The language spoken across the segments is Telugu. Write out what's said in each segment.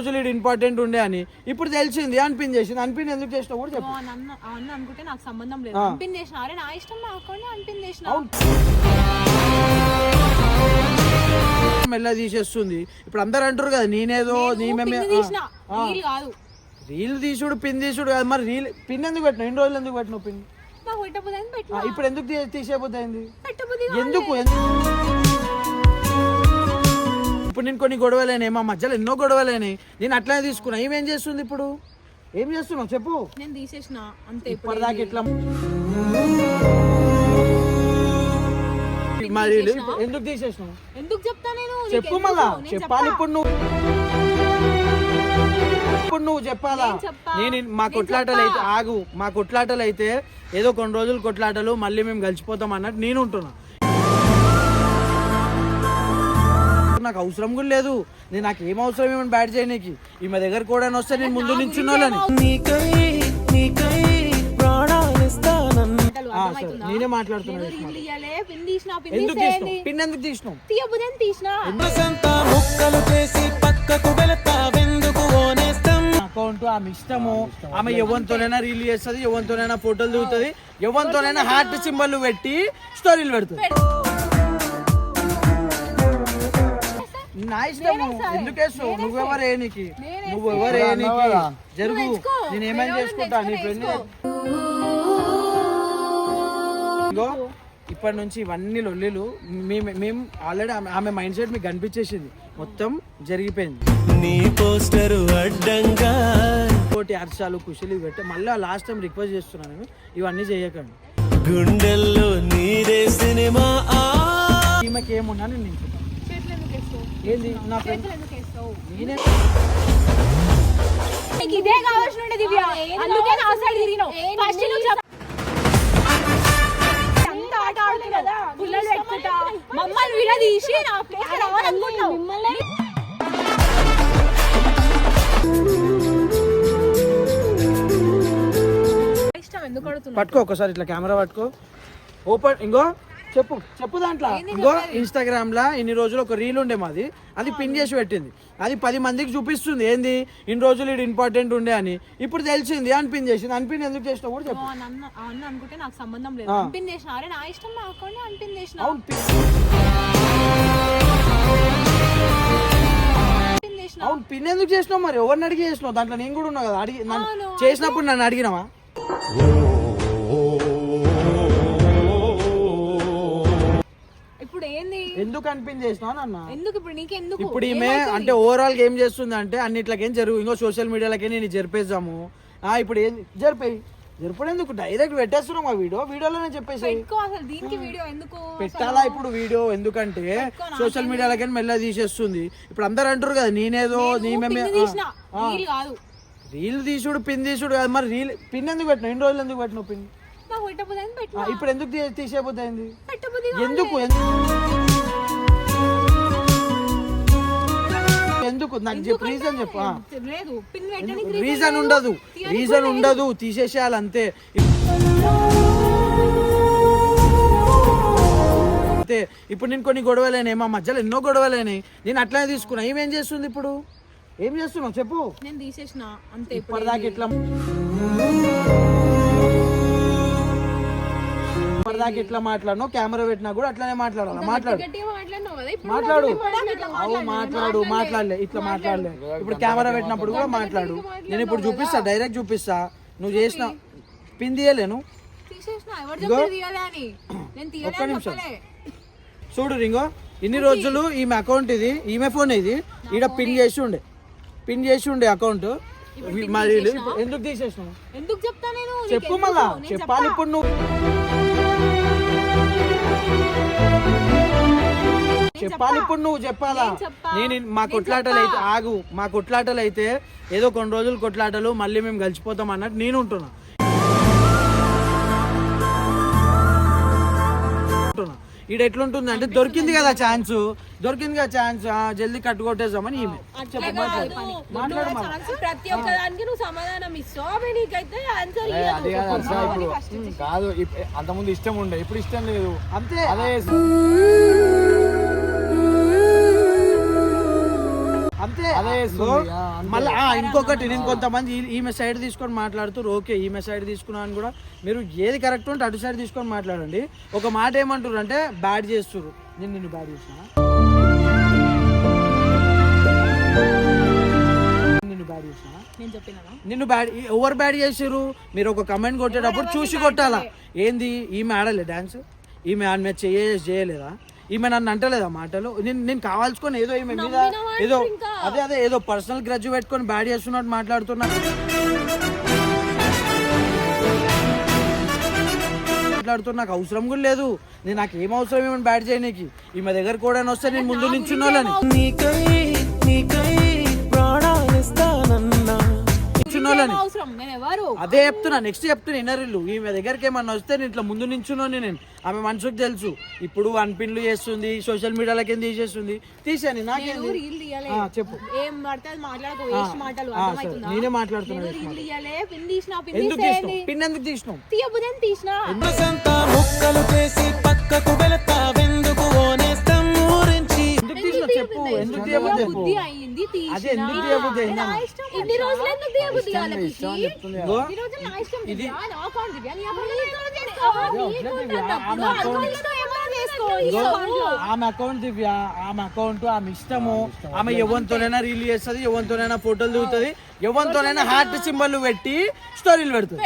రోజులు ఇది ఇంపార్టెంట్ ఉండే అని ఇప్పుడు తెలిసింది అనిపింది చేసింది అనిపింది ఎందుకు చేసినావు కూడా చెప్పు. నువ్వు నన్ను అవన్నీ అనుకుంటే నాకు సంబంధం లేదు. అనిపింది చేసిన అరే నా ఇష్టం చేసిన మెల్ల తీసేస్తుంది. ఇప్పుడు అందరు అంటారు కదా నేనేదో నీ మేమే తీసిన. కాదు. రీల్ తీసుడు పిన్ తీసుడు కాదు. మరి రీల్ పిన్ ఎందుకు పెట్టినావు? ఎన్ని రోజులు ఎందుకు పెట్టినావు పిన్? నాకు పెట్టిన. ఇప్పుడు ఎందుకు తీసేయబోతుంది ఎందుకు? ఎందు- ఇప్పుడు నేను కొన్ని గొడవలేనాయి మా మధ్యలో ఎన్నో గొడవలేనాయి. నేను అట్లనే తీసుకున్నా. ఏమేం చేస్తుంది ఇప్పుడు? ఏం చేస్తున్నావు? చెప్పు. నేను తీసేసిన. అంతే ఇప్పటిదాకా మరి ఎందుకు తీసేసినావు? ఎందుకు చెప్తా నేను? చెప్పు? మళ్ళా. చెప్పాలి చెప్పా. ఇప్పుడు నువ్వు. ఇప్పుడు నువ్వు చెప్పాలా? నేను మా కొట్లాటలు అయితే. ఆగు. మా కొట్లాటలు అయితే ఏదో కొన్ని రోజులు కొట్లాటలు మళ్ళీ మేము కలిసిపోతాం అన్నట్టు నేను ఉంటున్నా. నాకు అవసరం కూడా లేదు. నేను నాకు ఏం అవసరం ఏమని బ్యాడ్ చేయనీకి? ఈమె దగ్గర కూడా వస్తే నేను ముందు? సరే, నేనే మాట్లాడుతున్నా నేను రీల్ తీయాలే, పిన్ తీసిన, పిన్ ఎందుకు. తీసినావు? పిన్ తీసినావు? అకౌంట్ ఆమె ఇష్టము. ఆమె ఎవరితోనైనా రీల్ చేస్తుంది ఎవరితోనైనా ఫోటోలు దిగుతుంది ఎవరితోనైనా హార్ట్ సింబల్ పెట్టి స్టోరీలు పెడుతుంది. నా ఇష్టము. ఎందుకు వేస్తావు నువ్వెవరు ఏనికి? నువ్వెవరు ఏనికి? జరుగు. నేను ఏమైనా చేసుకుంటా? నీ ఫ్రెండ్ ఇప్పటి నుంచి ఇవన్నీ లొల్లిలు. మేము మేము ఆల్రెడీ ఆమె మైండ్ సెట్ మీకు కనిపించేసింది. మొత్తం జరిగిపోయింది. నీ పోస్టరు అడ్డంగా. కోటి హర్షాలు కుషులు పెట్టే మళ్ళీ లాస్ట్ టైం రిక్వెస్ట్ చేస్తున్నాను ఇవన్నీ చేయకండి. గుండెల్లో నీరే సినిమా. ఆ. ఈమెకి ఏమున్నా నేను నీకు చెప్తాను. చేతులు ఎందుకు వేస్తావు? ఏంది? నా ఫ్రెండ్? నేనే? నీకు ఇదే కావాల్సి ఉండే దివ్య. అందుకే నా సైడ్ తిరిగినావు. ఫస్ట్ నువ్వు చెప్ప- అంత ఆట ఆడుతున్నా పుల్లలు పెట్టుకుంటా. మమ్మల్ని విడదీసి నా ప్లేస్ పట్టుకో ఒకసారి ఇట్లా కెమెరా పట్టుకో. ఓపెన్ ఇంకో చెప్పు చెప్పు దాంట్లో. ఇంకో ఇన్స్టాగ్రామ్ లా ఇన్ని రోజులు ఒక రీల్ ఉండే మాది. అది పిన్ చేసి పెట్టింది. అది పది మందికి చూపిస్తుంది. ఏంది? ఇన్ని రోజులు ఇది ఇంపార్టెంట్ ఉండే అని. ఇప్పుడు తెలిసింది అనిపిన్ చేసింది. అనిపిన్ ఎందుకు చేసినావు కూడా చెప్పు. అవన్నీ అనుకుంటే నాకు సంబంధం లేదు. ఆ. అనిపింది చేసిన? అరే నా ఇష్టం నా అకౌంట్ అనిపింది చేసిన. అవును పిన్- చేసిన? పిన్ ఎందుకు చేసినావు మరి? ఎవరిని అడిగి చేసినావు? దాంట్లో నేను కూడా ఉన్నా కదా. అడిగి చేసినప్పుడు నన్ను అడిగినావా? ఏంది? ఎందుకు అనిపిన్ చేసినావు అని అన్నా ఎందుకు ఇప్పుడు ఇప్పుడు ఈమె అంటే ఓవరాల్గా ఏం చేస్తుంది అంటే అన్నిట్లకేం జరుగు ఇంకో సోషల్ మీడియాలకే నేను జరిపేద్దాము. ఆ ఇప్పుడు ఏం జరిపోయి జరపడం ఎందుకు డైరెక్ట్ పెట్టేస్తున్నాం ఆ వీడియో వీడియోలోనే చెప్పేసి. అసలు దీనికి వీడియో ఎందుకు? పెట్టాలా ఇప్పుడు వీడియో? ఎందుకంటే సోషల్ మీడియాలకే మెల్ల తీసేస్తుంది. ఇప్పుడు అందరు అంటారు కదా నేనేదో నీ మేమే రీల్ తీసుడు పిన్ తీసుడు కాదు. మరి రీల్ పిన్ ఎందుకు పెట్టినావు? ఎన్ని రోజులు ఎందుకు పెట్టినావు పిన్? నాకు పెట్టిన. ఇప్పుడు ఎందుకు తీ- తీసేయబోతుంది ఎందుకు ఎందు- ఎందుకు? నాకు చెప్పు రీజన్ చెప్పు ఆ. లేదు పిన్ పెట్టడానికి రీజన్ ఉండదు. రీజన్ ఉండదు. తీసేసేయాలి అంతే. అంతే ఇప్పుడు నేను కొన్ని గొడవలేనాయి మా మధ్యలో ఎన్నో గొడవలేనాయి నేను అట్లనే తీసుకున్నా. ఏమేం చేస్తుంది ఇప్పుడు? ఏం చేస్తున్నావు? చెప్పు. నేను తీసేసిన. అంతే ఇప్పుడు ఇప్పటిదాకా ఇట్లా ఇప్పటిదాకా ఇట్లా మాట్లాడను కెమెరా పెట్టినా కూడా అట్లనే మాట్లాడాలి? మాట్లాడు. ఇప్పుడు మాట్లాడు. అవు మాట్లాడు మాట్లాడలే ఇట్లా మాట్లాడలే. ఇప్పుడు కెమెరా పెట్టినప్పుడు కూడా మాట్లాడు. నేను ఇప్పుడు చూపిస్తా డైరెక్ట్ చూపిస్తా. నువ్వు చేసిన పిన్ తీయలేను ఒక్క నిమిషం. చూడు రింగో ఇన్ని రోజులు ఈమె అకౌంట్ ఇది ఈమె ఫోన్ ఇది ఈడ పిన్ చేసి ఉండే. పిన్ చేసి ఉండే అకౌంట్ మరి ఎందుకు తీసేసినావు? ఎందుకు చెప్తా నేను? చెప్పు? మళ్ళా. చెప్పాలి చెప్పా. ఇప్పుడు నువ్వు. చెప్పాలి? ఇప్పుడు నువ్వు చెప్పాలా? నేను మా కొట్లాటలు అయితే ఆగు. మా కొట్లాటలు అయితే ఏదో కొన్ని రోజులు కొట్లాటలు మళ్ళీ మేము కలిసిపోతాం అన్నట్టు నేను ఉంటున్నా. ఈడ ఎట్లుంటుంది అంటే దొరికింది కదా ఛాన్స్. దొరికింది కదా ఛాన్స్. జల్దీ కట్టుకొట్టేద్దామని ఈమె. కాదు. అంతకుముందు ఇష్టం ఉండే. ఇప్పుడు ఇష్టం లేదు. అంతే. అదే మళ్ళీ ఆ, ఇంకొకటి నేను కొంతమంది ఈ- ఈమె సైడ్ తీసుకొని మాట్లాడుతారు ఓకే ఈమె సైడ్ తీసుకున్నాను కూడా మీరు ఏది కరెక్ట్ ఉంటే అటు సైడ్ తీసుకొని మాట్లాడండి. ఒక మాట ఏమంటారు అంటే బ్యాడ్ చేస్తున్నారు నేను నిన్ను బ్యాడ్ చేసిన? నిన్ను బ్యాడ్ చేసిన? నిన్ను బ్యాడ్ ఎవరు బ్యాడ్ చేసారు మీరు ఒక కమెంట్ కొట్టేటప్పుడు చూసి కొట్టాలా? ఏంది? ఈమె ఆడలే డాన్స్? ఈమె ఆమె చేయ చేయలేదా? ఈమె నన్ను అంటలేదా మాటలు. నేను నేను కావాల్సుకొని ఏదో ఈమె మీద ఏదో అదే అదే ఏదో పర్సనల్ గ్రడ్జ్ పెట్టుకొని బ్యాడ్ చేస్తున్నట్టు మాట్లాడుతున్నా. మాట్లాడుతున్నా నాకు అవసరం కూడా లేదు. నేను నాకు ఏం అవసరం ఏమని బ్యాడ్ చేయనీకి. ఈమె దగ్గర కూడా వస్తే నేను ముందు నించున్నోళ్ళని నించున్నోళ్ళని అవసరం నేను ఎవరు? అదే చెప్తున్నా నెక్స్ట్ చెప్తున్నా ఇన్నరిల్లు ఈమె దగ్గరికి ఏమన్నా వస్తే నేను ఇట్లా ముందు నించున్నాను నేను. ఆమె మనసుకు తెలుసు. ఇప్పుడు అన్పిన్లు చేస్తుంది సోషల్ మీడియాలకి ఏం తీసేస్తుంది. తీసాను నాకేంది ఆ, చెప్పు. ఏం మాట్లాడక నేనే మాట్లాడుతున్నా నేను రీల్ తీయలే పిన్ తీసిన పిన్ ఎందుకు తీస్తే తీసినావు? పిన్ ఎందుకు తీసినావు? తీసిన? ముక్కలు చేసి పక్కకు వెళతావెందుకు చెప్పు. ఎందుకు ఇన్ని రోజులు ఎందుకు ఆమె అకౌంట్- దివ్య. ఆమె అకౌంట్ ఆమె ఇష్టము. ఆమె ఎవరితోనైనా రీల్ చేస్తుంది ఎవరితోనైనా ఫోటోలు దిగుతుంది ఎవరితోనైనా హార్ట్ సింబల్ పెట్టి స్టోరీలు పెడుతుంది.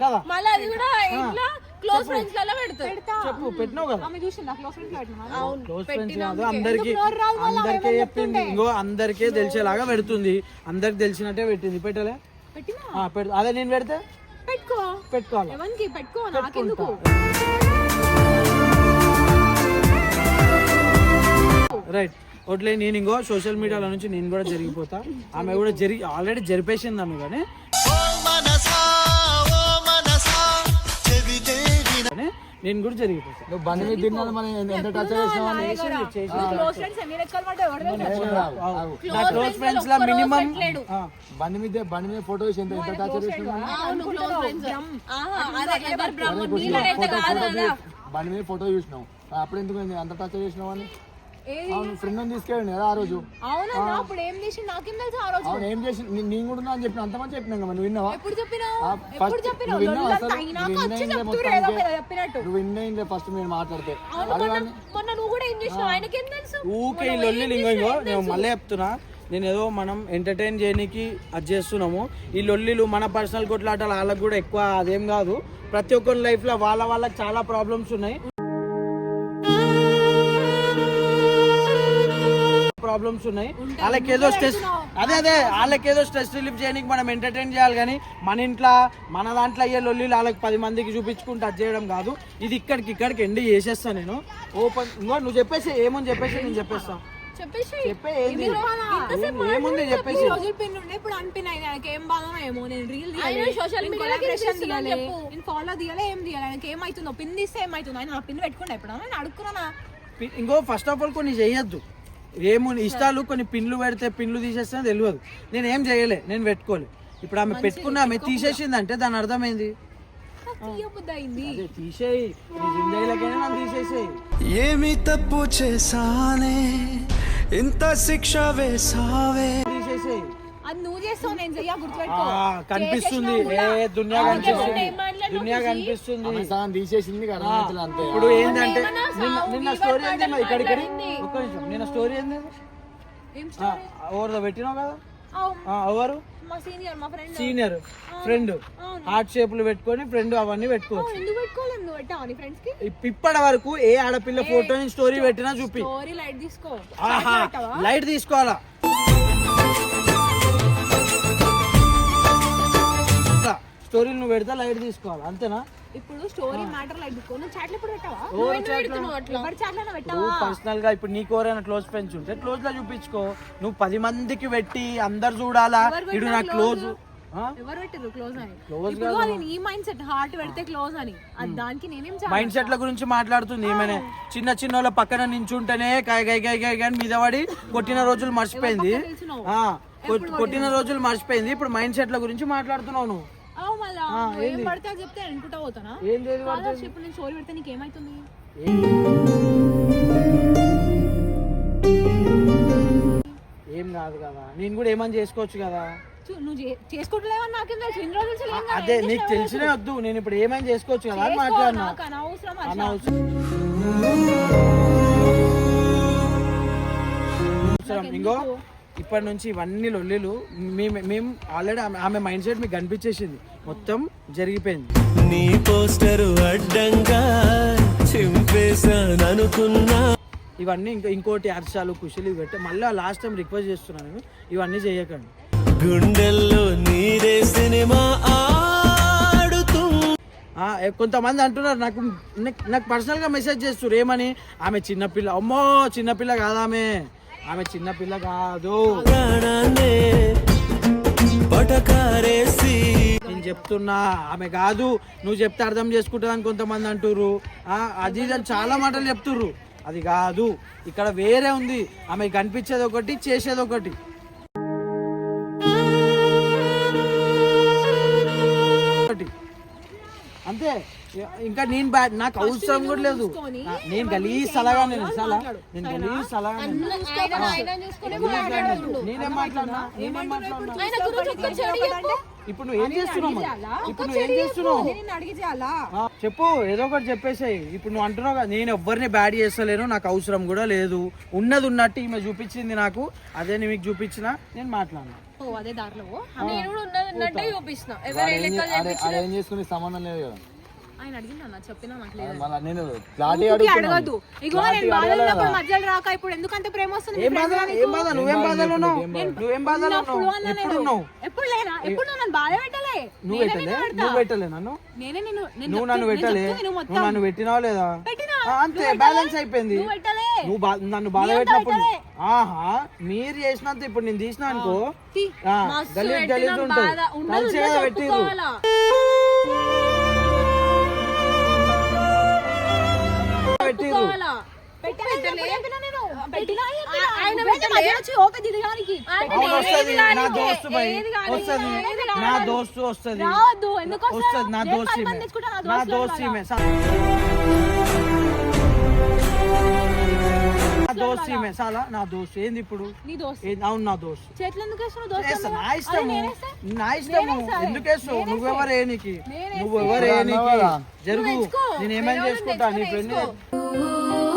కదా? మళ్ళీ అది కూడా ఇంట్లో క్లోజ్ ఫ్రెండ్స్లలో పెడతావు చెప్పు పెట్టినావు కదా? ఆమె చూసిందా? క్లోజ్ ఫ్రెండ్స్ పెట్టినా అవును క్లోజ్ ఫ్రెండ్స్ కాదు అందరికి అందరికీ చెప్పింది. ఇంకో అందరికీ తెలిసేలాగా పెడుతుంది. అందరికి తెలిసినట్టే పెట్టింది. పెట్టలే? పెట్టినా? ఆ, పెడు. అదే నేను పెడితే? పెట్టుకో. పెట్టుకోవాలి? ఎవరికి? పెట్టుకో నాకెందుకు? రైట్. వడ్లే నేను ఇంకో సోషల్ మీడియాలో నుంచి నేను కూడా జరిగిపోతా. ఆమె కూడా జరిగి ఆల్రెడీ జరిపేసింది ఆమె కానీ. కానీ నేను కూడా జరిగిపోతా. నువ్వు బండి మీద తిన్నాను మనం ఎంత టచ్? నా క్లోజ్ ఫ్రెండ్స్ లా మినిమం బండి మీద బండి మీద ఫోటో వేసి ఎంత ఎంత టచ్ చేసినావు. బండి మీద ఫోటో చూసినావు. అప్పుడు ఎందుకు? అంత టచ్ చేసినావు అని? అవును ఫ్రెండ్ తీసుకెళ్ళండి కదా ఆ రోజు. అవునన్నా అప్పుడు ఏం చేసి నాకేం తెలుసు ఆ రోజు. అవును ఏం చేసి నీ- నేను కూడా అని చెప్పిన. అంతమంది చెప్పినా కదా నువ్వు విన్నావా? ఎప్పుడు చెప్పినావు? ఎప్పుడు చెప్పినావు? నువ్వు విన్నా ఫస్ట్ మీరు మాట్లాడితే. మొన్న నువ్వు కూడా ఏం చేసినావు? ఆయనకేం తెలుసు? ఊకే ఈ లొల్లి ఇంకో నేను మళ్ళీ చెప్తున్నా. నేను ఏదో మనం ఎంటర్టైన్ చేయడానికి అది చేస్తున్నాము. ఈ లొల్లిలు మన పర్సనల్ కొట్లాటలు వాళ్ళకి కూడా ఎక్కువ అదేం కాదు. ప్రతి ఒక్కరి లైఫ్లో వాళ్ళ వాళ్ళకి చాలా ప్రాబ్లమ్స్ ఉన్నాయి. ప్రాబ్లమ్స్ ఉన్నాయి. వాళ్ళకి ఏదో స్ట్రెస్ అదే అదే వాళ్ళకి ఏదో స్ట్రెస్ రిలీఫ్ చేయడానికి మనం ఎంటర్టైన్ చేయాలి కానీ మన ఇంట్లో మన దాంట్లో అయ్యే లొల్లిలు వాళ్ళకి పది మందికి చూపించుకుంటూ అది చేయడం కాదు. ఇది ఇక్కడికి ఇక్కడికి ఎండ్ చేసేస్తా నేను. ఓపెన్ ఇంకో నువ్వు చెప్పేసి ఏమని చెప్పేసి నేను చెప్పేస్తా. చెప్పేసి చెప్పే ఏంది ఇంతసేపు ఏం- ఏముంది చెప్పేసి? ఇప్పుడు అనిపినాయి ఆయనకి ఏం బాధనో ఏమో. నేను రీల్ తీయాలి. సోషల్ మీడియా తీయాలి. నేను ఫాలో తీయాలి ఏం తీయాలి? ఆయనకి ఏమైతుందో? పిన్ తీస్తే ఏమైతుందో? ఆయన పిన్ పెట్టుకుంటే ఎప్పుడు నేను అడుక్కున్నా పి- ఇంకో ఫస్ట్ ఆఫ్ ఆల్ కొన్ని చేయొద్దు. ఏము ఇష్టాలు కొన్ని పిన్లు పెడితే పిన్లు తీసేస్తే తెలియదు. నేను ఏం చేయలే నేను పెట్టుకోలే. ఇప్పుడు ఆమె పెట్టుకున్న ఆమె తీసేసిందంటే దాని అర్థమైంది. ఏమి తప్పు చేశానే? ఇంత శిక్ష వేసావే కనిపిస్తుంది. ఏ దునియా కనిపిస్తుంది. దునియా కనిపిస్తుంది. తీసేసింది కదా ఇప్పుడు ఏంటంటే నిన్న నిన్న స్టోరీ ఇక్కడ ఒక్క నిమిషం. నిన్న స్టోరీ ఏంది? ఎవరిదో పెట్టినావు కదా? ఎవరు? Senior friend. హార్ట్ షేపులు పెట్టుకొని ఫ్రెండ్ అవన్నీ పెట్టుకోవచ్చు. ఇప్పటి వరకు ఏ ఆడపిల్ల ఫోటోని స్టోరీ పెట్టినా చూపి. లైట్ తీసుకోవాలా? స్టోరీలు నువ్వు పెడితే లైట్ తీసుకోవాలి? అంతేనా? ఇప్పుడు స్టోరీ మ్యాటర్ నువ్వు చాట్లు ఎప్పుడు పెట్టావా? ఎవరి చాట్లైనా పెట్టావా? పర్సనల్గా ఇప్పుడు నీకు ఎవరైనా క్లోజ్ ఫ్రెండ్స్ ఉంటే క్లోజ్ లా చూపించుకో. నువ్వు పది మందికి పెట్టి అందరు చూడాలా? నా క్లోజ్? ఎవరు పెట్టిర్రు క్లోజ్ అని? ఇప్పుడు అది నీ మైండ్ సెట్ హార్ట్ పెడితే క్లోజ్ అని. అది దానికి నేనేం మైండ్ సెట్ల గురించి మాట్లాడుతుంది ఏమైనా? చిన్న చిన్న వాళ్ళ పక్కన నించుంటేనే కాయ గాయ మీద పడి కొట్టిన రోజులు మర్చిపోయింది. కొట్టిన రోజులు మర్చిపోయింది. ఇప్పుడు మైండ్ సెట్ల గురించి మాట్లాడుతున్నావు నువ్వు. ఏం పడితే చెప్తే అనుకుంటా పోతానా? ఇప్పుడు నేను సోరి పెడితే నీకు ఏమైతుంది ఏం కాదు కదా. నేను కూడా ఏమని చేసుకోవచ్చు కదా? నువ్వు చేసుకోవట్లేవని నాకేం తెలుసు. అదే నీకు తెలిసినే వద్దు. నేను ఇప్పుడు ఏమైనా చేసుకోవచ్చు కదా అని మాట్లాడినా? అనవసరం ఇంకో ఇప్పటి నుంచి ఇవన్నీ లొల్లిలు మేము మేము ఆల్రెడీ ఆమె మైండ్ సెట్ మీకు కనిపించేసింది. మొత్తం జరిగిపోయింది. నీ పోస్టరు అడ్డంగా చింపేశాననుకున్నా ఇవన్నీ ఇంకా ఇంకోటి హర్షాలు కుషులు ఇవి పెట్టే మళ్ళీ లాస్ట్ టైం రిక్వెస్ట్ చేస్తున్నాను నేను ఇవన్నీ చేయకండి. గుండెల్లో నీరే సినిమా కొంతమంది అంటున్నారు నాకు నాకు- పర్సనల్గా మెసేజ్ చేస్తారు ఏమని? ఆమె చిన్నపిల్ల అమ్మో చిన్నపిల్ల కాదు ఆమె చిన్నపిల్ల కాదు. నేను చెప్తున్నా ఆమె కాదు. నువ్వు చెప్తే అర్థం చేసుకుంటుంది అని కొంతమంది అంటుర్రు. ఆ, అది అని చాలా మాటలు చెప్తుర్రు. అది కాదు. ఇక్కడ వేరే ఉంది. ఆమె కనిపించేది ఒకటి చేసేది ఒకటి. అంతే. ఇంకా నేను బ్యాడ్ నాకు అవసరం కూడా లేదు. నేను గలీజ్ సలగా నేను సలా నేను గలీజ్ మాట్లాడినా? మాట్లాడినా. ఇప్పుడు నువ్వు ఏం చేస్తున్నావు? ఇప్పుడు నువ్వు ఏం చేస్తున్నావు? చెప్పు ఏదో ఒకటి చెప్పేసాయి. ఇప్పుడు నువ్వు అంటున్నావు కదా నేను ఎవ్వరిని బ్యాడ్ చేస్తలేను నాకు అవసరం కూడా లేదు. ఉన్నది ఉన్నట్టు ఈమె చూపించింది నాకు అదే నేను మీకు చూపించిన నేను మాట్లాడినా. ఓ అదే దారిలో. నేను కూడా ఉన్నది ఉన్నట్టే సంబంధం లేదు కదా. ఆయన అడిగింది అన్న చెప్పినా నాకు లేదు? మళ్ళీ నేను క్లారిటీ ఊపిరి అడుగుతున్నాను అడగదు ఇగో నేను బాధలో ఉన్నప్పుడు మధ్యలో రాక ఇప్పుడు ఎందుకంత ప్రేమ వస్తుంది? ఏం బాధ? ఏం బాధ? నువ్వేం బాధలో ఉన్నావు? నువ్వేం బాధలో ఉన్నప్పుడు ఉన్నావు? అన్నా ఎప్పుడు నేను. ఉన్నావు? ఎప్పుడు లేనా? ఎప్పుడు నువ్వు నన్ను బాధ పెట్టలే? నువ్వు నేనే పెట్టలే? నిన్ను పెడతా. నువ్వు పెట్టలే నన్ను? నేనే నిన్ను నేను నువ్వు నన్ను చెప్తూ- నేను పెట్టలే? చెప్తూ విను నువ్వు మొత్తం. నన్ను పెట్టినావా లేదా? పెట్టినా. ఆ, అంతే. నువ్వు బ్యాలెన్స్. అయిపోయింది. నువ్వు పెట్టలే? నువ్వు బా- నన్ను బాధ నీ అంత పెట్టినప్పుడు పెట్టలే. ఆహా మీరు చేసినంత ఇప్పుడు నేను తీసిన అనుకో. తీ. ఆ, మస్తు గలీజ్ పెట్టినాం గలీజ్ ఉంటుంది బాధ. ఉండదు, కలిసే ఉండదు, కదా పెట్టిర్రు. ఒప్పుకోవాలా? నా దోస్తు వస్తుంది. నా. దోస్తు వస్తుంది? వస్తుంది? నా దోస్తు నా దోస్తు దోస్తు ఈమె చాలా నా దోస్తు ఏంది ఇప్పుడు నీ దోస్తు? అవును నా దోస్తు చేతులు ఎందుకు వేస్తున్నావు దోస్తు నా? ఇష్టము? నా ఇష్టము. ఎందుకు వేస్తావు. నువ్వెవరు ఏనికి. నువ్వెవరు ఏనికి. జరుగు. నేను ఏమైనా చేసుకుంటా నీ వాళ్ళని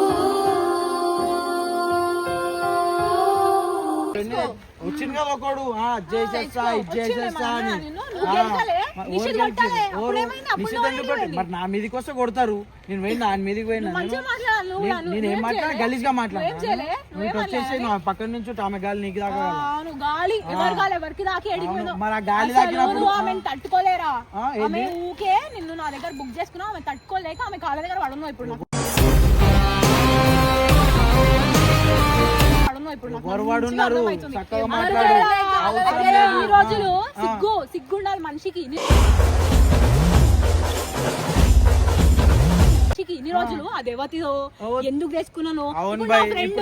వచ్చింది. కదా ఒకడు చేసేస్తా ఇది చేసేస్తా అని. మరి నా మీదకి వస్తే కొడతారు. నేను పోయి దాని మీదకి పోయినా నేను. ఏం మాట్లాడా? గలీజ్గా మాట్లాడా నువ్వేం వచ్చేసి? నువ్వు పక్కన నుంచి ఆమె గాలి నీకు దాకా గాలి మరి ఆ గాలి ఆమెను తట్టుకోలేరా? ఊకే నిన్ను నా దగ్గర బుక్ చేసుకున్నావు ఆమె తట్టుకోలేక ఆమె కాళ్ళ దగ్గర పడున్నావు ఇప్పుడు చక్కగా మాట్లాడు. లేదు. ఈ రోజులు ఆ. సిగ్గు సిగ్గు ఉండాలి మనిషికి ఇన్ని- మనిషికి ఇన్ని రోజులు? అది ఎవరిదో అవును. ఎందుకు చేసుకున్నాను? అవును ఇప్పుడు నా బాయ్, ఫ్రెండ్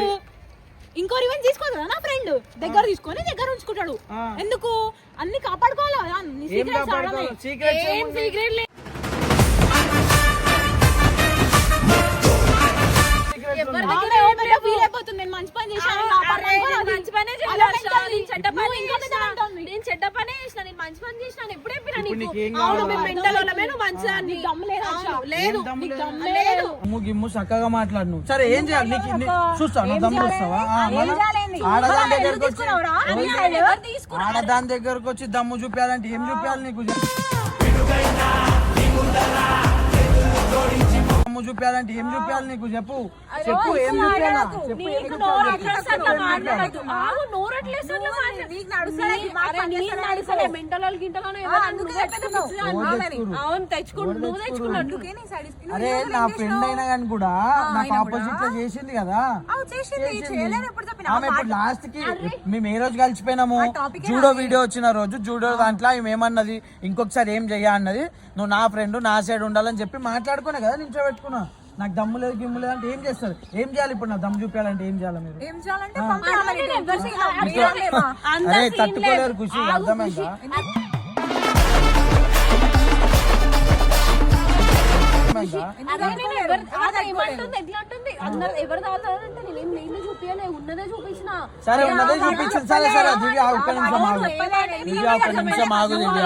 ఇంకో రివెంజ్ తీసుకోదు నా ఫ్రెండ్ దగ్గర తీసుకొని దగ్గర ఉంచుకుంటాడు. ఆ. ఎందుకు? అన్ని కాపాడుకోవాలి. సీక్రెట్స్ సీక్రెట్ పనే చేసిన నేను మంచి పని చేసిన ఎప్పుడు చెప్పినా గిమ్ము చక్కగా మాట్లాడు సరే ఏం చేయాలి? నీకు నీ- చూస్తావు? నా ఏం దమ్ము చేయాలి? వస్తావా ఆ, ఏం మళ్ళా చేయాలి? ఆడదాని దగ్గరకు వచ్చి? ఆడదాని దగ్గరకు వచ్చి దమ్ము చూపించాలంటే ఏం చూపించాలి నీకు? దమ్ము చూపించాలంటే ఏం చూపించాలి నీకు? చెప్పు. చెప్పు ఏం చూపించాలా చెప్పు. అరే, నా ఫ్రెండ్ అయినా కానీ కూడా నాకు ఆపోజిట్లో చేసింది కదా. చేసింది. ఆమె ఇప్పుడు లాస్ట్కి మేము ఏ రోజు కలిసిపోయినాము? జూడో వీడియో వచ్చిన రోజు జూడో దాంట్లో ఆమె ఏమన్నది? ఇంకొకసారి ఏం చెయ్య అన్నది? నువ్వు నా ఫ్రెండ్ నా సైడ్ ఉండాలని చెప్పి మాట్లాడుకునే కదా నించో పెట్టుకున్నా నాకు దమ్ము లేదు గిమ్ము లేదు అంటే ఏం చేస్తారు? ఏం చేయాలి ఇప్పుడు నా దమ్ము చూపించాలంటే ఏం చేయాలి మీరు? అరే తట్టుకోలేరు. ఖుషి అర్థమైందా? సరే ఉన్నదే చూపించింది సరే సరే దివ్య ఒక్క నిమిషం ఆగు. దివ్య ఒక్క నిమిషం ఆగు దివ్య.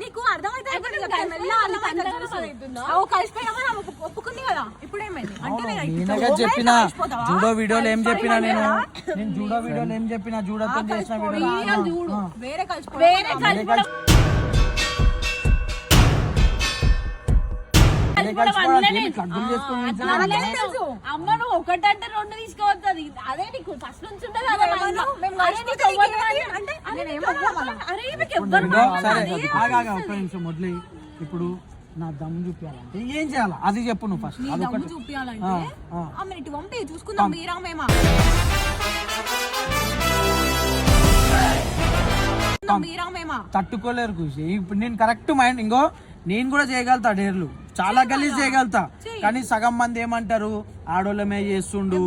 నీకు అర్థమైతే ఒప్పుకుంది కదా. నేనగా చెప్పిన. జూడో వీడియోలు ఏం చెప్పినా నేను? నేను జూడో వీడియోలు ఏం చెప్పినా? జూడోతో చేసిన వీడియో చూడు వేరే కలిసి వేరే కలిసి అమ్మ నువ్వు ఒకటంటే రెండు తీసుకోవద్దు అదే నీకు ఫస్ట్ నుంచి ఉంటుంది అదే ఇప్పుడు నా దమ్ చూపించాలంటే ఏం చేయాలి? అది చెప్పు నువ్వు ఫస్ట్ నీ అది దమ్ము ఒకటి చూపించాలంటే. ఆమె ఇటు పంపి చూసుకుందాం. మీరా మేమా? మీరా మేమా? తట్టుకోలేరు ఖుషి ఇప్పుడు నేను కరెక్ట్ మైండ్ ఇంకో నేను కూడా చేయగలుగుతా డేర్లు. చాలా గలీజ్ చేయగలుగుతా. కానీ సగం మంది ఏమంటారు? ఆడోళ్ళమే చేస్తుండు.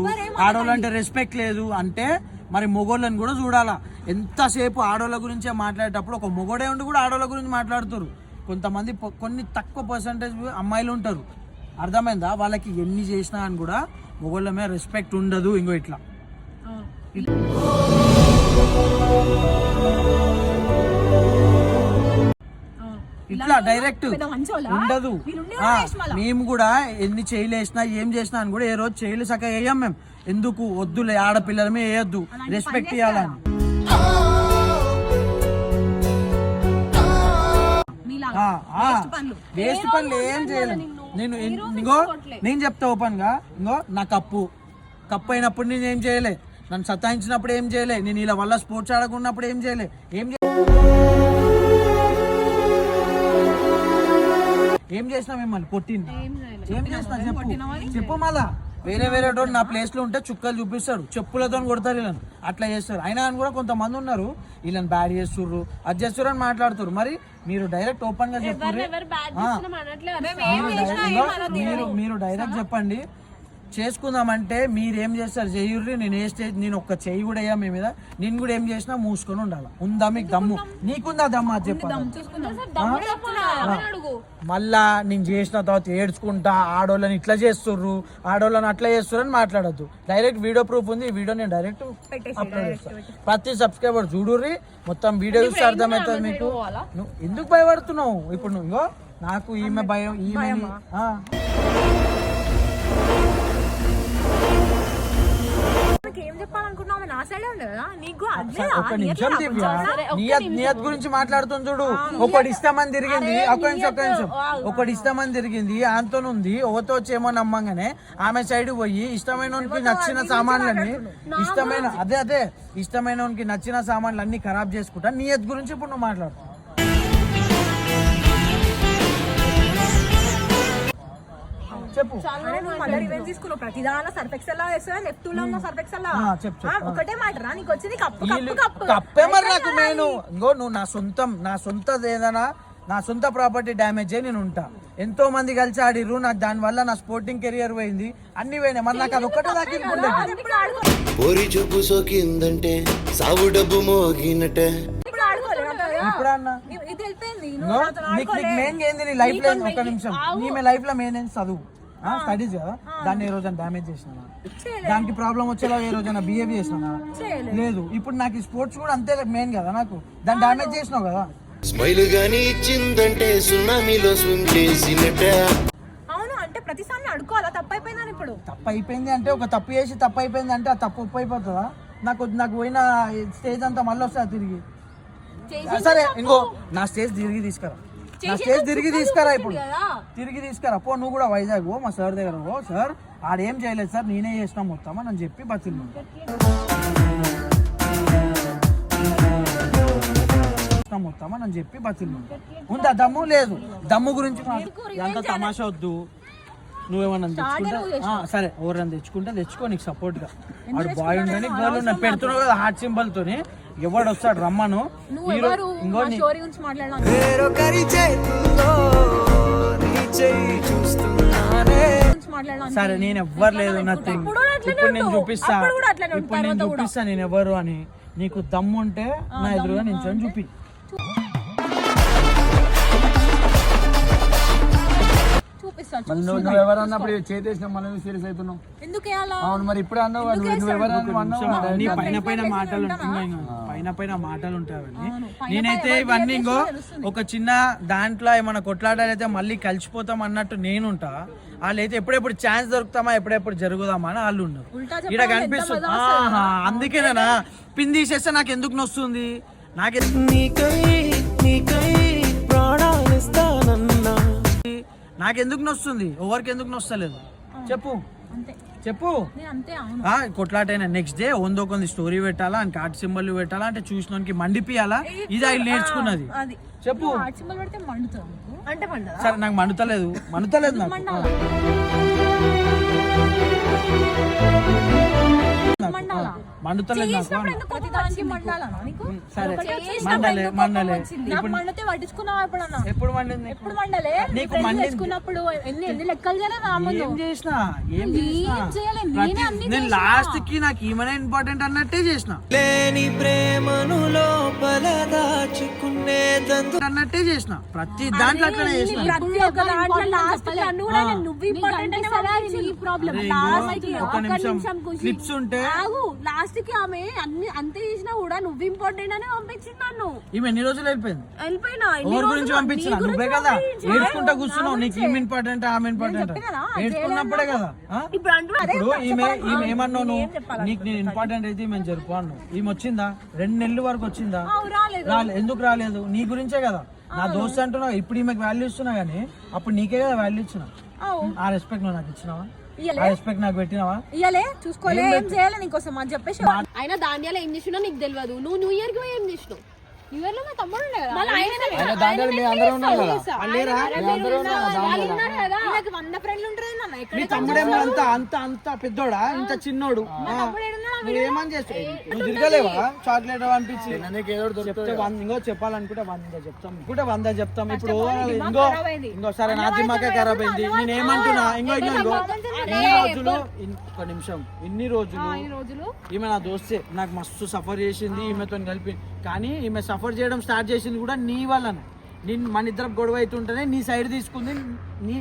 ఆడోళ్ళు అంటే రెస్పెక్ట్ లేదు అంటే మరి మొగోళ్ళని కూడా చూడాలా. ఎంతసేపు ఆడోళ్ళ గురించే మాట్లాడేటప్పుడు ఒక మొగోడే ఉండి కూడా ఆడోళ్ళ గురించి మాట్లాడుతారు. కొంతమంది కొన్ని తక్కువ పర్సంటేజ్ అమ్మాయిలు ఉంటారు. అర్థమైందా? వాళ్ళకి ఎన్ని చేసినా అని కూడా మొగోళ్ళ మీద రెస్పెక్ట్ ఉండదు. ఇంకో ఇట్లా. ఇట్లా డైరెక్ట్? ఉండదు. మేము కూడా ఎన్ని చేయలేసినా ఏం చేసినా అని కూడా ఏ రోజు చేయలు సక్క వేయం మేము. ఎందుకు? వద్దులే ఆడపిల్లలమే వేయొద్దు. రెస్పెక్ట్ ఇవ్వాలని. వేస్ట్ పనులు. ఏం చేయలేను నేను ఇంకో నేను చెప్తా ఓపెన్గా ఇంకో నా కప్పు. కప్పు అయినప్పుడు నేను ఏం చేయలే. నన్ను సతాయించినప్పుడు ఏం చేయలే. నేను ఇలా వల్ల స్పోర్ట్స్ ఆడకున్నప్పుడు ఏం చేయలే. ఏం చే- ఏం చేసినా మిమ్మల్ని? కొట్టింది? ఏం చేసినా చెప్పు. చెప్పు మళ్ళా. వేరే వేరే టోడు నా ప్లేస్లో ఉంటే చుక్కలు చూపిస్తాడు. చెప్పులతో కొడతారు వీళ్ళని. అట్లా చేస్తారు. అయినా అని కూడా కొంతమంది ఉన్నారు. వీళ్ళని బ్యాడ్ చేస్తుర్రు. అది చేస్తుర్రు అని మాట్లాడుతారు మరి మీరు డైరెక్ట్ ఓపెన్గా మీరు మీరు డైరెక్ట్ చెప్పండి. చేసుకుందామంటే మీరు ఏం చేస్తారు? చెయ్యుర్రి నేను ఏ స్టేజ్ నేను ఒక్క చెయ్యి కూడా వేయా మీ మీద. నేను కూడా ఏం చేసినా మూసుకొని ఉండాలి? ఉందా మీకు దమ్ము? నీకుందా దమ్ము అది చెప్పాలి. అడుగు? మళ్ళా నేను చేసిన తర్వాత ఏడ్చుకుంటా ఆడోళ్ళని ఇట్లా చేస్తుర్రు ఆడోళ్ళని అట్లా చేస్తుర్రు అని మాట్లాడద్దు. డైరెక్ట్ వీడియో ప్రూఫ్ ఉంది ఈ వీడియో నేను డైరెక్ట్ అప్లోడ్ చేస్తాను ప్రతి సబ్స్క్రైబర్ చూడుర్రి మొత్తం వీడియో చూస్తే అర్థమవుతుంది మీకు? నువ్వు ఎందుకు భయపడుతున్నావు? ఇప్పుడు నువ్వు నాకు ఈమె భయం ఈమె ఏం చెప్పాలనుకున్నావు నా సైడే ఉంది కదా నీకు అదే ఒక నిమిషం దివ్య. నియత్ నియత్ గురించి మాట్లాడుతుంది చూడు. ఒకటి ఇస్తామని తిరిగింది. ఒక నిమిషం ఒక నిమిషం. ఒకటి ఇస్తామని తిరిగింది. ఆమెతో ఉంది. ఒకతో వచ్చేమో నమ్మంగానే ఆమె సైడ్ పోయి ఇష్టమైన నచ్చిన సామాన్లన్నీ ఇష్టమైన అదే అదే. ఇష్టమైన నచ్చిన సామాన్లు అన్ని ఖరాబ్ చేసుకుంటా. నియత్ గురించి ఇప్పుడు నువ్వు మాట్లాడు చెప్పు. మళ్ళీ రివెంజ్ తీసుకున్నావు. ప్రతి దానిలో వేస్తా లెఫ్ట్లో ఉన్న ఒకటే మాట రా నీకు వచ్చింది కప్పు కప్పు కప్పు. కప్పే మరి నాకు నేను ఇంకో నువ్వు నా సొంతం నా సొంతది ఏదైనా నా సొంత ప్రాపర్టీ డ్యామేజ్ అయ్యి నేను ఉంటా. ఎంతో మంది కలిసి ఆడిర్రు నాకు దాని వల్ల నా స్పోర్టింగ్ కెరియర్ పోయింది. అన్ని పోయినాయి. మరి నాకు అది ఒక్కటే దాకింది ఇప్పుడు ఆడుకో. పొరి చూపు సోకిందంటే సావు డబ్బు మోగినట్టే. నీకు మెయిన్ ఏంది నీ లైఫ్లో ఒక నిమిషం. నీ లైఫ్లో మెయిన్ ఏంది చదువు? స్టడీస్ కదా? దాన్ని ఏ రోజైనా డ్యామేజ్ చేసినా దానికి ప్రాబ్లం వచ్చేలా ఏ రోజైనా బిహేవ్ చేసినా లేదు. ఇప్పుడు నాకు ఈ స్పోర్ట్స్ కూడా అంతే మెయిన్ కదా నాకు. దాన్ని డ్యామేజ్ చేసినావు కదా? స్మైల్ గాని ఇచ్చిందంటే సునామీలో స్విమ్ చేసినట్టే. అవును అంటే ప్రతిసారి అడుకోవాలా తప్పు అయిపోయిందని ఇప్పుడు? తప్పు అయిపోయింది అంటే ఒక తప్పు చేసి తప్పు అయిపోయింది అంటే ఆ తప్పు ఉప్పు అయిపోతుందా నాకు నాకు పోయిన స్టేజ్ అంతా మళ్ళీ వస్తా తిరిగి. సరే ఇంకో నా స్టేజ్ తిరిగి తీసుకురా. నా స్టేజ్ తిరిగి తీసుకురా ఇప్పుడు. తిరిగి తీసుకురా. పో నువ్వు కూడా వైజాగ్ పో మా సార్ దగ్గర పో. సార్ ఆడేం చేయలేదు సార్ నేనే చేసిన మొత్తం అని చెప్పి బతులు మొత్తం అని చెప్పి బతులు ఉందా దమ్ము? లేదు. దమ్ము గురించి ఇదంతా తమాషా వద్దు. నువ్వేమన్నా సరే ఎవరన్నా తెచ్చుకుంటే తెచ్చుకో నీకు సపోర్ట్గా. వాడు బాయ్ ఉండని గర్ల్ ఉన్న పెడుతున్నావు కదా హార్ట్ సింబల్ తోని. ఎవడు వస్తాడు రమ్మను. సరే నేను ఎవ్వరు లేదు నథింగ్ ఇప్పుడు నేను. చూపిస్తా. ఇప్పుడు నేను. చూపిస్తా నేను ఎవరు అని. నీకు దమ్ము ఉంటే నా ఎదురుగా నించొని చూపి. మళ్ళీ నువ్వు నువ్వు ఎవరు అన్నప్పుడు చేతేసిన మనం సీరియస్ అవుతున్నావు? ఎందుకు అవును మరి ఇప్పుడు అన్నావు కదా, నువ్వు నువ్వు ఎవరు అన్నావు అన్నావు నీ పైన పైన మాటలు. పైన పైన మాటలు నేనైతే ఇవన్నీ ఇంకో ఒక చిన్న దాంట్లో ఏమైనా కొట్లాడాలి అయితే మళ్ళీ కలిసిపోతాం అన్నట్టు నేనుంటా. వాళ్ళు అయితే ఎప్పుడెప్పుడు ఛాన్స్ దొరుకుతామా ఎప్పుడెప్పుడు జరుగుదామా అని వాళ్ళు ఉన్నారు. ఇక్కడ కనిపిస్తుంది ఆహా, అందుకేనా పిన్ తీసేస్తే నాకు ఎందుకు నొస్తుంది నాకు నీకై నీకై ప్రాణాలిస్తానన్నా నాకెందుకు నొస్తుంది? ఎవరికి ఎందుకు నొస్తలేదు? చెప్పు. అంతే. చెప్పు. నేను అంతే అవును. ఆ, కొట్లాటైనా. నెక్స్ట్ డే వందో కొన్ని స్టోరీ పెట్టాలా? అని కార్డ్ సింబల్ పెట్టాలా? అంటే చూసినోనికి మండిపియాలా? ఇది ఆయన నేర్చుకున్నది. అది. చెప్పు. సరే నాకు మండుతలేదు. మండుతలేదు నాకు. మండాలా? మండలే మండితే పట్టించుకున్నావా ఎప్పుడన్నా? ఎప్పుడు మండింది? ఎప్పుడు మండలే? నీకు ఎన్ని ఎన్ని లెక్కలు చేయలేదు ఏం చేసిన ఏం నేనే అన్ని నేను. లాస్ట్కి నాకు ఈమెనే ఇంపార్టెంట్ అన్నట్టే చేసిన. లేని ప్రేమను లోపల దాచుకునేదందు అన్నట్టే చేసిన. ప్రతి దాంట్లో అట్లనే చేసిన. ప్రతి ఒక్క దాంట్లో లాస్ట్ నన్ను కూడా నేను నువ్వు ఇంపార్టెంట్ అని పంపించింది ఈ ప్రాబ్లం లాస్ట్ ఒక నిమిషం. క్లిప్స్ ఉంటే ఆగు లాస్ట్కి ఆమె అన్ని అంత చేసినా కూడా నువ్వు ఇంపార్టెంట్ అని పంపించింది నన్ను. ఈమె ఎన్ని రోజులు వెళ్ళిపోయింది? వెళ్ళిపోయినా? ఎన్ని ఎవరి గురించి రోజులు? పంపించిన నీ నువ్వే గురించి కదా. ఏడ్చుకుంటా కూర్చున్నావు. నీకు ఈమె ఇంపార్టెంట్ ఆమె ఇంపార్టెంట్ ఏడ్చుకున్నప్పుడే కదా ఆ? ఇప్పుడు అంటూ అదే ఇప్పుడు ఈమె ఈమె ఏమన్నావు నువ్వు? నీకు నేను ఇంపార్టెంట్ అయితే ఈమె జరుపు అన్నావు. ఈమె వచ్చిందా? రెండు నెలల వరకు వచ్చిందా? రాలేదు. రాలేదు ఎందుకు రాలేదు? నీ గురించే కదా. నా దోస్త్ అంటున్నావు ఇప్పుడు ఈమెకి వాల్యూ ఇస్తున్నా కానీ అప్పుడు నీకే కదా వాల్యూ ఇచ్చిన ఆ రెస్పెక్ట్ నువ్వు నాకు ఇచ్చినావా? రెస్పెక్ట్ నాకు పెట్టినావా? ఇయ్యలే చూసుకోలే ఏం చేయాలి నీకోసం? అని చెప్పేసి అయినా దాండియాలో ఏం చేసినా నీకు తెలియదు నువ్వు న్యూ ఇయర్కి ఏం చేసినావు? మా తమ్ముడు ఉండే కదా. మళ్ళీ ఆయననే ఆయన దాంట్లో మీ అందరూ ఉన్నారు కదా. వాళ్ళు లేరా? వాళ్ళు ఉన్నారు కదా. నాకు వంద ఫ్రెండ్లు ఉంటారు నాన్న. మీ ఎక్కడ తమ్ముడేమో అంత అంత అంత పెద్దోడా? ఇంత చిన్నోడు. చేస్తావు? నువ్వు తిరగలేవా? చాక్లెట్ అనిపించి చెప్తే వంద ఇంకో చెప్పాలనుకుంటే వంద చెప్తాం. ఇంకోటి వంద చెప్తాం. ఇప్పుడు ఇంకో ఇంకో సరే నా దిమాకే ఖరాబ్ అయింది. నేను ఏమంటున్నా? ఇంకో ఇంకో ఇంకో. ఇన్ని రోజులు ఒక నిమిషం. ఇన్ని రోజులు రోజులు. ఈమె నా దోస్తే నాకు మస్తు సఫర్ చేసింది ఈమెతో కలిపి. కానీ ఈమె సఫర్ చేయడం స్టార్ట్ చేసింది కూడా నీ వల్లనే. నేను మన ఇద్దరం గొడవ అవుతుంటేనే నీ సైడ్ తీసుకుంది నీ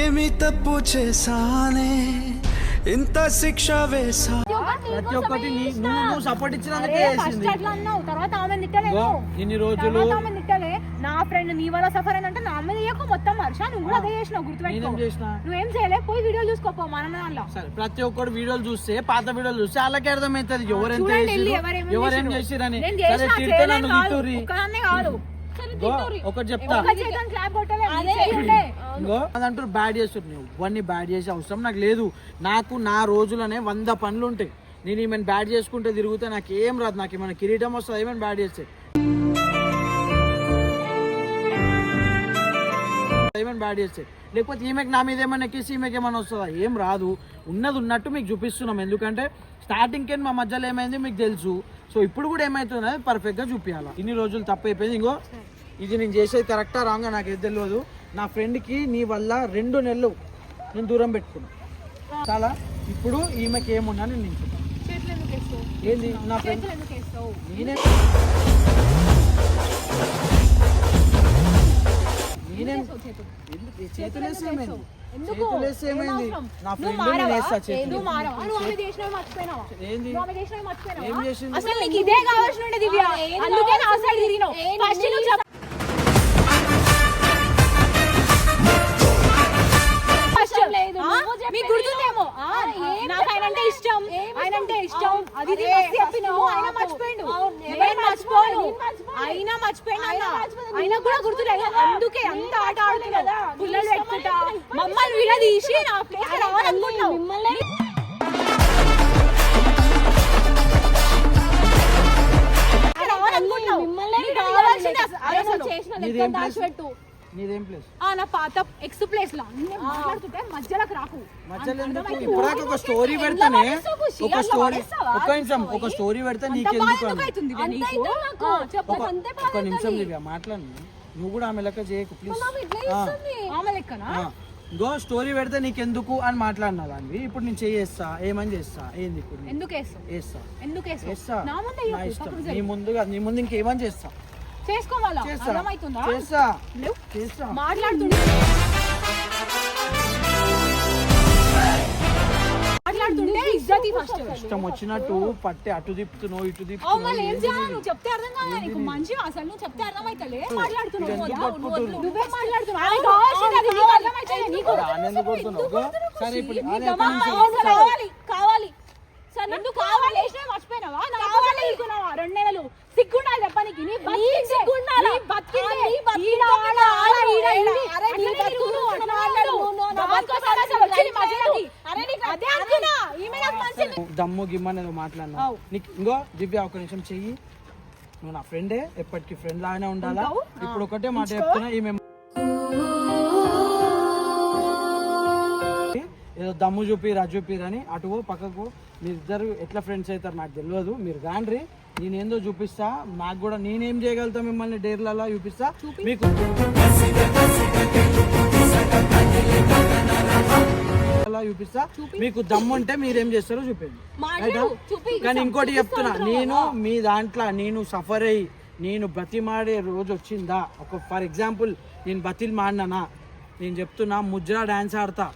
ఏమి తప్పు చేశానే? ఇంత శిక్ష వేసా ప్రతి ఒక్కటి నీ- నువ్వు నువ్వు సపోర్ట్ ఇచ్చినందుకే ఫస్ట్ చేసింది. అట్లా అన్నావు తర్వాత ఆమె తిట్టలేదు. ఇగో, ఇన్ని రోజులు తర్వాత ఆమె తిట్టలే. నా ఫ్రెండ్ నీ వల్ల సఫర్ అయిందంటే నా మీద ఇయ్యకు మొత్తం హర్ష నువ్వు కూడా అదే చేసినావు గుర్తుపెట్టుకో. నేనేం చేసిన? నువ్వేం చేయలే పోయి వీడియో చూసుకోపో మన దాంట్లో. సరే ప్రతి ఒక్కరు వీడియోలు చూస్తే పాత వీడియోలు చూస్తే వాళ్ళకి అర్థమవుతుంది ఎవరెంత చూడండి వెళ్ళి ఎవరేం చేసిర్రు. చేసిరని నేను సరే చేసిన తిడితే చేయలేను నన్ను కాదు తిట్టుర్రి ఒక్కదాన్నే కాదు. ఒకటి చెప్తా. అదంటారు బ్యాడ్ చేస్తుంది నువ్వు. ఇవన్నీ బ్యాడ్ చేసే అవసరం నాకు లేదు. నాకు నా రోజులనే వంద పనులు ఉంటాయి నేను ఈమెను బ్యాడ్ చేసుకుంటే తిరిగితే నాకు ఏం రాదు. నాకు ఏమైనా కిరీటం వస్తుంది? ఏమైనా బ్యాడ్ చేస్తే? ఏమైనా బ్యాడ్ చేస్తే? లేకపోతే ఈమెకి నా మీద ఏమైనా ఎక్కేసి ఈమెకి ఏమైనా వస్తుందా? ఏం రాదు. ఉన్నది ఉన్నట్టు మీకు చూపిస్తున్నాం. ఎందుకంటే స్టార్టింగ్కి మా మధ్యలో ఏమైంది మీకు తెలుసు. సో ఇప్పుడు కూడా ఏమవుతుంది పర్ఫెక్ట్గా చూపించాలి ఇన్ని రోజులు తప్పు అయిపోయింది ఇంకో. ఇది నేను చేసేది కరెక్టా రాంగా నాకు ఏది తెలియదు నా ఫ్రెండ్కి నీ వల్ల రెండు నెలలు నేను దూరం పెట్టుకున్నా. చాలా. ఇప్పుడు ఈమెకి ఏమున్నా నేను ఏంది? నా ఫ్రెండ్ నేనే అసలు నీకు ఇదే కావాల్సి ఉండే దివ్య. అందుకే నా సైడ్ తిరిగినావు. అంటే ఇష్టం. అది ఇది మస్తు చెప్పినావు. ఆయన మర్చిపోయిండు. నేను మర్చిపోను అయినా మర్చిపోయినా అయినా కూడా గుర్తులేదు. అందుకే అంత ఆట ఆడుతున్నా పుల్లలు పెట్టుకుంటా. మమ్మల్ని విడదీసి నా ప్లేస్ రావాలనుకుంటున్నావు. రావాలనుకుంటున్నావు. నీకు కావాల్సింది అసలు. చేసిన దాచిపెట్టు. నీదేం ప్లేస్ ఆ, నా పాత ఎక్స్ ప్లేస్లో. అన్ని మాట్లాడుతుంటే మధ్యలోకి రాకు. మధ్యలో ఎందుకు ఇప్పటిదాకా ఒక స్టోరీ పెడతానే ఒక స్టోరీ ఒక నిమిషం ఒక స్టోరీ పెడితే నీకెందుకు అని అవుతుంది అంత నీకు అయితే నాకు చెప్పు ఒక నిమిషం దివ్య మాట్లాడు. నువ్వు కూడా ఆమె లెక్క చేయకు ప్లీజ్ ఆమె లెక్కనా? గో స్టోరీ పెడితే నీకెందుకు అని మాట్లాడినా దానివి ఇప్పుడు నేను చేస్తా ఏమని చేస్తా? ఏంది ఇప్పుడు నేను? ఎందుకు వేస్తావు? వేస్తా. ఎందుకు వేస్తా. వేస్తావు నా ముందే ముందు నీ ముందు ఇంకేమని చేస్తా? చేసుకోవాలా? చేస్తా. అర్థమవుతుందా? చేస్తా. లేవు. చేస్తా. మాట్లాడుతుంటే మాట్లాడుతుంటే ఇజ్జతి ఫస్ట్. ఇష్టం వచ్చినట్టు పట్టి అటు తిప్పుతున్నావు ఇటు మళ్ళీ ఏం తిప్పుతున్నావు చేయాలి నువ్వు చెప్తే అర్థం కాదా నీకు? మంచి అసలు నువ్వు చెప్తే అర్థమైతలే మాట్లాడుతున్నావు నువ్వు? నువ్వే మాట్లాడుతున్నావు కావాలి, సరే. ఎందుకు కావాలి. మర్చిపోయినావా? కావాలి. రెండు నెలలు. సిగ్గుండాలి చెప్పడానికి నీ బతికిందే. నీ బతికిందే. ఈడ, ఆడ, ఆడ, ఈడ, అట్లా మాట్లాడు. దానికోసం అసలు వచ్చింది మధ్యలోకి. అదే అనుకున్నా. ఈమె నాకు మంచిది. దమ్ము గిమ్మ అనేది మాట్లాడినా. నీకు ఇంకో దివ్య ఒక నిమిషం చెయ్యి. నువ్వు నా ఫ్రెండే ఎప్పటికీ ఫ్రెండ్ లాగానే ఉండాలా? ఇప్పుడు ఒకటే మాట చెప్తున్నా ఈమె ఏదో దమ్ము చూపి రజు చూపిరు అని అటు పో, పక్కకు మీరిద్దరు ఎట్లా ఫ్రెండ్స్ అవుతారు నాకు తెలియదు. మీరు గాండ్రి నేనేందో చూపిస్తా. నాకు కూడా నేనేం చేయగలుగుతా మిమ్మల్ని డేర్లలో చూపిస్తా. మీకు అలా చూపిస్తా. మీకు దమ్ము ఉంటే మీరేం చేస్తారో చూపించండి. కానీ ఇంకోటి చెప్తున్నా. నేను మీ దాంట్లో నేను సఫర్ అయ్యి నేను బతిమాడే రోజు వచ్చిందా? ఒక ఫర్ ఎగ్జాంపుల్ నేను బతిల్ మాడినానా? నేను చెప్తున్నా ముజ్రా డాన్స్ ఆడతా.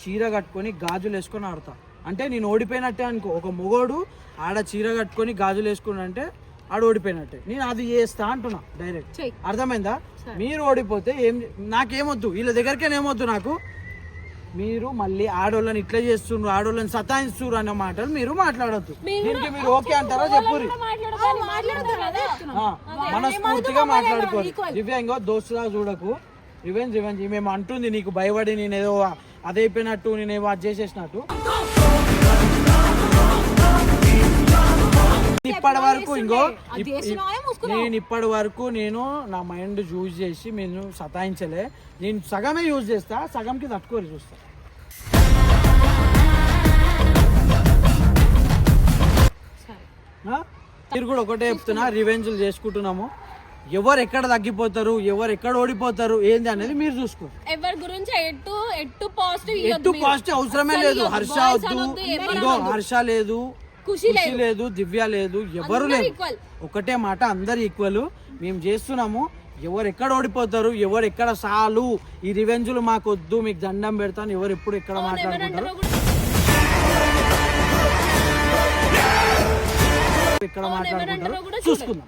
చీర కట్టుకొని గాజులు వేసుకొని ఆడతా. అంటే నేను ఓడిపోయినట్టే అనుకో. ఒక మొగోడు ఆడ చీర కట్టుకొని గాజులు వేసుకుని అంటే ఆడ ఓడిపోయినట్టే. నేను అది చేస్తా అంటున్నా డైరెక్ట్. అర్థమైందా? మీరు ఓడిపోతే ఏం నాకేమొద్దు. వీళ్ళ దగ్గరికేనేమొద్దు నాకు? మీరు మళ్ళీ ఆడోళ్ళని ఇట్లా చేస్తుండ్రు ఆడోళ్ళని సతాయిస్తున్నారు అన్న మాటలు మీరు మాట్లాడొద్దు. దీనికి మీరు ఓకే అంటారా? చెప్పుర్రి. ఆ, మనస్ఫూర్తిగా మాట్లాడుకోవాలి దివ్య ఇంకో దోస్తులా చూడకు. రివెంజ్ రివెంజ్ మేము అంటుంది నీకు భయపడి నేనేదో అదైపోయినట్టు నేనేమో అది చేసేసినట్టు. ఇప్పటి వరకు ఇంకో? నేను ఇప్పటి వరకు నేను నా మైండ్ యూజ్ చేసి నేను సతాయించలే. నేను సగమే యూజ్ చేస్తా సగంకి తట్టుకోరు చూస్తా? మీరు కూడా ఒకటే చెప్తున్నా రివెంజ్లు చేసుకుంటున్నాము. ఎవరు ఎక్కడ తగ్గిపోతారు ఎవరు ఎక్కడ ఓడిపోతారు ఏంది అనేది మీరు చూసుకోండి ఎవరి గురించి ఎటు ఎటు పాజిటివ్ ఎటు పాజిటివ్ అవసరమే లేదు. హర్ష వద్దు. హర్ష లేదు ఖుషి లేదు. దివ్య లేదు ఎవరు లేదు. ఒకటే మాట అందరు ఈక్వల్ మేము చేస్తున్నాము. ఎవరు ఎక్కడ ఓడిపోతారు ఎవరు ఎక్కడ సాలు. ఈ రివెంజ్లు మాకు వద్దు మీకు దండం పెడతాను ఎవరు ఎప్పుడు ఎక్కడ మాట్లాడుకుంటారు? ఎక్కడ మాట్లాడుకుంటారు చూసుకుందాం.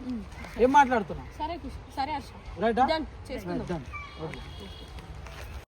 ఏం మాట్లాడుతున్నాం సరే సరే హర్ష. చేసుకుందాం.